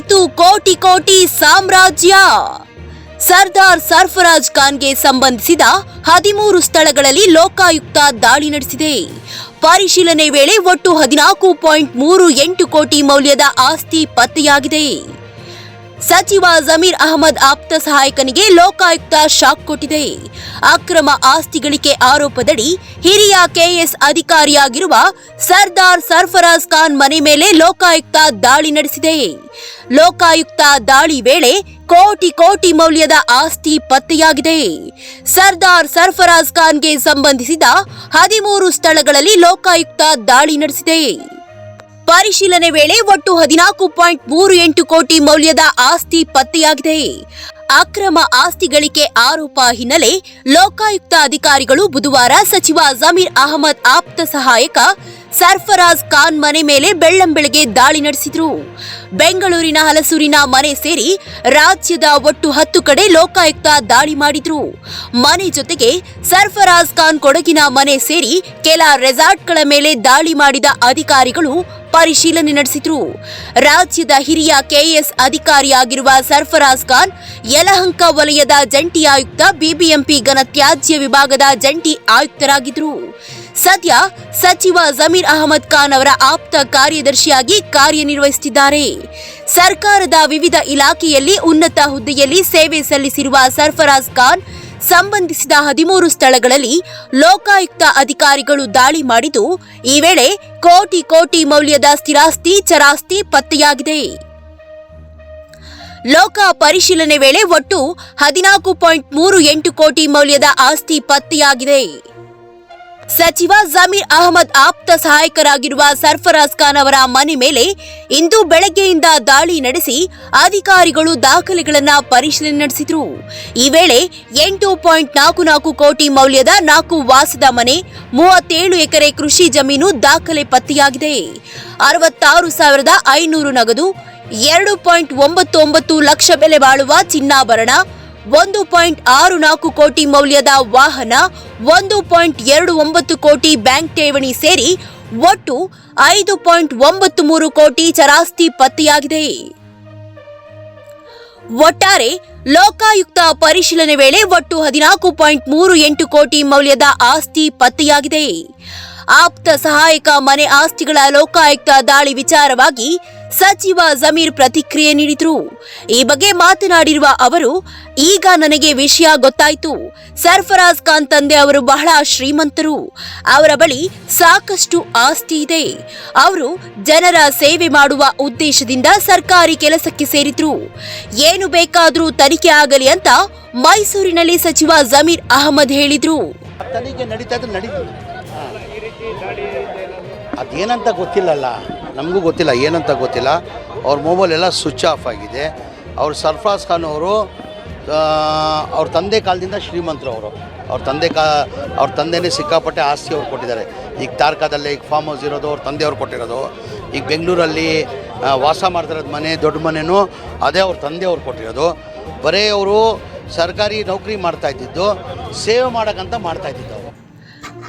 ಬಯಲಾಯ್ತು ಕೋಟಿ ಕೋಟಿ ಸಾಮ್ರಾಜ್ಯ. ಸರ್ದಾರ್ ಸರ್ಫರಾಜ್ ಖಾನ್ಗೆ ಸಂಬಂಧಿಸಿದ ಹದಿಮೂರು ಸ್ಥಳಗಳಲ್ಲಿ ಲೋಕಾಯುಕ್ತ ದಾಳಿ ನಡೆಸಿದೆ. ಪರಿಶೀಲನೆ ವೇಳೆ ಒಟ್ಟು ಹದಿನಾಲ್ಕು ಪಾಯಿಂಟ್ ಮೂರು ಎಂಟು ಕೋಟಿ ಮೌಲ್ಯದ ಆಸ್ತಿ ಪತ್ತೆಯಾಗಿದೆ. ಸಚಿವ ಜಮೀರ್ ಅಹಮದ್ ಆಪ್ತ ಸಹಾಯಕನಿಗೆ ಲೋಕಾಯುಕ್ತ ಶಾಕ್ ಕೊಟ್ಟಿದೆ. ಅಕ್ರಮ ಆಸ್ತಿ ಗಳಿಕೆ ಆರೋಪದಡಿ ಹಿರಿಯ ಕೆಎಸ್ ಅಧಿಕಾರಿಯಾಗಿರುವ ಸರ್ದಾರ್ ಸರ್ಫರಾಜ್ ಖಾನ್ ಮನೆ ಮೇಲೆ ಲೋಕಾಯುಕ್ತ ದಾಳಿ ನಡೆಸಿದೆ. ಲೋಕಾಯುಕ್ತ ದಾಳಿ ವೇಳೆ ಕೋಟಿ ಕೋಟಿ ಮೌಲ್ಯದ ಆಸ್ತಿ ಪತ್ತೆಯಾಗಿದೆ. ಸರ್ದಾರ್ ಸರ್ಫರಾಜ್ ಖಾನ್ಗೆ ಸಂಬಂಧಿಸಿದ ಹದಿಮೂರು ಸ್ಥಳಗಳಲ್ಲಿ ಲೋಕಾಯುಕ್ತ ದಾಳಿ ನಡೆಸಿದೆ. ಪರಿಶೀಲನೆ ವೇಳೆ ಒಟ್ಟು ಹದಿನಾಲ್ಕು ಪಾಯಿಂಟ್ ಮೂರು ಎಂಟು ಕೋಟಿ ಮೌಲ್ಯದ ಆಸ್ತಿ ಪತ್ತೆಯಾಗಿದೆ. ಅಕ್ರಮ ಆಸ್ತಿ ಗಳಿಕೆ ಆರೋಪ ಹಿನ್ನೆಲೆ ಲೋಕಾಯುಕ್ತ ಅಧಿಕಾರಿಗಳು ಬುಧವಾರ ಸಚಿವ ಜಮೀರ್ ಅಹಮದ್ ಆಪ್ತ ಸಹಾಯಕ ಸರ್ಫರಾಜ್ ಖಾನ್ ಮನೆ ಮೇಲೆ ಬೆಳ್ಳಂಬೆಳಗ್ಗೆ ದಾಳಿ ನಡೆಸಿದ್ರು. ಬೆಂಗಳೂರಿನ ಹಲಸೂರಿನ ಮನೆ ಸೇರಿ ರಾಜ್ಯದ ಒಟ್ಟು ಹತ್ತು ಕಡೆ ಲೋಕಾಯುಕ್ತ ದಾಳಿ ಮಾಡಿದ್ರು. ಮನೆ ಜೊತೆಗೆ ಸರ್ಫರಾಜ್ ಖಾನ್ ಕೊಡಗಿನ ಮನೆ ಸೇರಿ ಕೆಲ ರೆಸಾರ್ಟ್ಗಳ ಮೇಲೆ ದಾಳಿ ಮಾಡಿದ ಅಧಿಕಾರಿಗಳು ಪರಿಶೀಲನೆ ನಡೆಸಿದ್ರು. ರಾಜ್ಯದ ಹಿರಿಯ ಕೆಎಸ್ ಅಧಿಕಾರಿಯಾಗಿರುವ ಸರ್ಫರಾಜ್ ಖಾನ್, ಯಲಹಂಕ ವಲಯದ ಜಂಟಿ ಆಯುಕ್ತ ಬಿಬಿಎಂಪಿ ಘನತ್ಯಾಜ್ಯ ವಿಭಾಗದ ಜಂಟಿ ಆಯುಕ್ತರಾಗಿದ್ರು. ಸದ್ಯ ಸಚಿವ ಜಮೀರ್ ಅಹಮದ್ ಖಾನ್ ಅವರ ಆಪ್ತ ಕಾರ್ಯದರ್ಶಿಯಾಗಿ ಕಾರ್ಯನಿರ್ವಹಿಸುತ್ತಿದ್ದಾರೆ. ಸರ್ಕಾರದ ವಿವಿಧ ಇಲಾಖೆಯಲ್ಲಿ ಉನ್ನತ ಹುದ್ದೆಯಲ್ಲಿ ಸೇವೆ ಸಲ್ಲಿಸಿರುವ ಸರ್ಫರಾಜ್ ಖಾನ್ ಸಂಬಂಧಿಸಿದ ಹದಿಮೂರು ಸ್ಥಳಗಳಲ್ಲಿ ಲೋಕಾಯುಕ್ತ ಅಧಿಕಾರಿಗಳು ದಾಳಿ ಮಾಡಿದ್ದು, ಈ ವೇಳೆ ಕೋಟಿ ಕೋಟಿ ಮೌಲ್ಯದ ಸ್ಥಿರಾಸ್ತಿ, ಚರಾಸ್ತಿ ಪತ್ತೆಯಾಗಿದೆ. ಲೋಕ ಪರಿಶೀಲನೆ ವೇಳೆ ಒಟ್ಟು ಹದಿನಾಲ್ಕು ಪಾಯಿಂಟ್ ಮೂರು ಎಂಟು ಕೋಟಿ ಮೌಲ್ಯದ ಆಸ್ತಿ ಪತ್ತೆಯಾಗಿದೆ. ಸಚಿವ ಜಮೀರ್ ಅಹಮದ್ ಆಪ್ತ ಸಹಾಯಕರಾಗಿರುವ ಸರ್ಫರಾಜ್ ಖಾನ್ ಅವರ ಮನೆ ಮೇಲೆ ಇಂದು ಬೆಳಗ್ಗೆಯಿಂದ ದಾಳಿ ನಡೆಸಿ ಅಧಿಕಾರಿಗಳು ದಾಖಲೆಗಳನ್ನು ಪರಿಶೀಲನೆ ನಡೆಸಿದ್ರು. ಈ ವೇಳೆ ಎಂಟು ಪಾಯಿಂಟ್ ನಾಲ್ಕು ನಾಲ್ಕು ಕೋಟಿ ಮೌಲ್ಯದ ನಾಲ್ಕು ವಾಸದ ಮನೆ, ಮೂವತ್ತೇಳು ಎಕರೆ ಕೃಷಿ ಜಮೀನು ದಾಖಲೆ ಪತ್ತೆಯಾಗಿದೆ. ಅರವತ್ತಾರು ಸಾವಿರದ ಐನೂರು ನಗದು, ಎರಡು ಪಾಯಿಂಟ್ ಒಂಬತ್ತು ಒಂಬತ್ತು ಲಕ್ಷ ಬೆಲೆ ಬಾಳುವ ಚಿನ್ನಾಭರಣ ಒಂದು ಪಾಯಿಂಟ್ ಆರು ನಾಲ್ಕು ಕೋಟಿ ಮೌಲ್ಯದ ವಾಹನ, ಒಂದು ಪಾಯಿಂಟ್ ಎರಡು ಒಂಬತ್ತು ಕೋಟಿ ಬ್ಯಾಂಕ್ ಠೇವಣಿ ಸೇರಿ ಒಟ್ಟು ಐದು ಪಾಯಿಂಟ್ ಒಂಬತ್ತು ಮೂರು ಕೋಟಿ ಚರಾಸ್ತಿ ಪತ್ತೆಯಾಗಿದೆ. ಒಟ್ಟಾರೆ ಲೋಕಾಯುಕ್ತ ಪರಿಶೀಲನೆ ವೇಳೆ ಒಟ್ಟು ಹದಿನಾಲ್ಕು ಪಾಯಿಂಟ್ ಮೂರು ಎಂಟು ಕೋಟಿ ಮೌಲ್ಯದ ಆಸ್ತಿ ಪತ್ತೆಯಾಗಿದೆ. ಆಪ್ತ ಸಹಾಯಕ ಮನೆ ಆಸ್ತಿಗಳ ಲೋಕಾಯುಕ್ತ ದಾಳಿ ವಿಚಾರವಾಗಿ ಸಚಿವ ಜಮೀರ್ ಪ್ರತಿಕ್ರಿಯೆ ನೀಡಿದರು. ಈ ಬಗ್ಗೆ ಮಾತನಾಡಿರುವ ಅವರು, ಈಗ ನನಗೆ ವಿಷಯ ಗೊತ್ತಾಯ್ತು. ಸರ್ಫರಾಜ್ ಖಾನ್ ತಂದೆ ಅವರು ಬಹಳ ಶ್ರೀಮಂತರು. ಅವರ ಬಳಿ ಸಾಕಷ್ಟು ಆಸ್ತಿ ಇದೆ. ಅವರು ಜನರ ಸೇವೆ ಮಾಡುವ ಉದ್ದೇಶದಿಂದ ಸರ್ಕಾರಿ ಕೆಲಸಕ್ಕೆ ಸೇರಿದ್ರು. ಏನು ಬೇಕಾದರೂ ತನಿಖೆ ಆಗಲಿ ಅಂತ ಮೈಸೂರಿನಲ್ಲಿ ಸಚಿವ ಜಮೀರ್ ಅಹಮದ್ ಹೇಳಿದ್ರು. ಅದೇನಂತ ಗೊತ್ತಿಲ್ಲಲ್ಲ. ನಮಗೂ ಗೊತ್ತಿಲ್ಲ, ಏನಂತ ಗೊತ್ತಿಲ್ಲ. ಅವ್ರ ಮೊಬೈಲ್ ಎಲ್ಲ ಸ್ವಿಚ್ ಆಫ್ ಆಗಿದೆ. ಅವ್ರು ಸರ್ಫರಾಜ್ ಖಾನ್ ಅವರು ಅವ್ರ ತಂದೆ ಕಾಲದಿಂದ ಶ್ರೀಮಂತರು ಅವರು. ಅವ್ರ ತಂದೆ ಕಾ, ಅವ್ರ ತಂದೆನೇ ಸಿಕ್ಕಾಪಟ್ಟೆ ಆಸ್ತಿ ಅವ್ರು ಕೊಟ್ಟಿದ್ದಾರೆ. ಈಗ ತಾರ್ಕಾದಲ್ಲೇ ಈಗ ಫಾರ್ಮ್ ಹೌಸ್ ಇರೋದು ಅವ್ರ ತಂದೆಯವ್ರು ಕೊಟ್ಟಿರೋದು. ಈಗ ಬೆಂಗಳೂರಲ್ಲಿ ವಾಸ ಮಾಡ್ತಿರೋದು ಮನೆ, ದೊಡ್ಡ ಮನೆಯೂ ಅದೇ ಅವ್ರ ತಂದೆಯವ್ರು ಕೊಟ್ಟಿರೋದು. ಬರೀ ಅವರು ಸರ್ಕಾರಿ ನೌಕರಿ ಮಾಡ್ತಾ ಇದ್ದಿದ್ದು, ಸೇವೆ ಮಾಡೋಕ್ಕಂತ ಮಾಡ್ತಾ ಇದ್ದಿದ್ದು ಅವರು.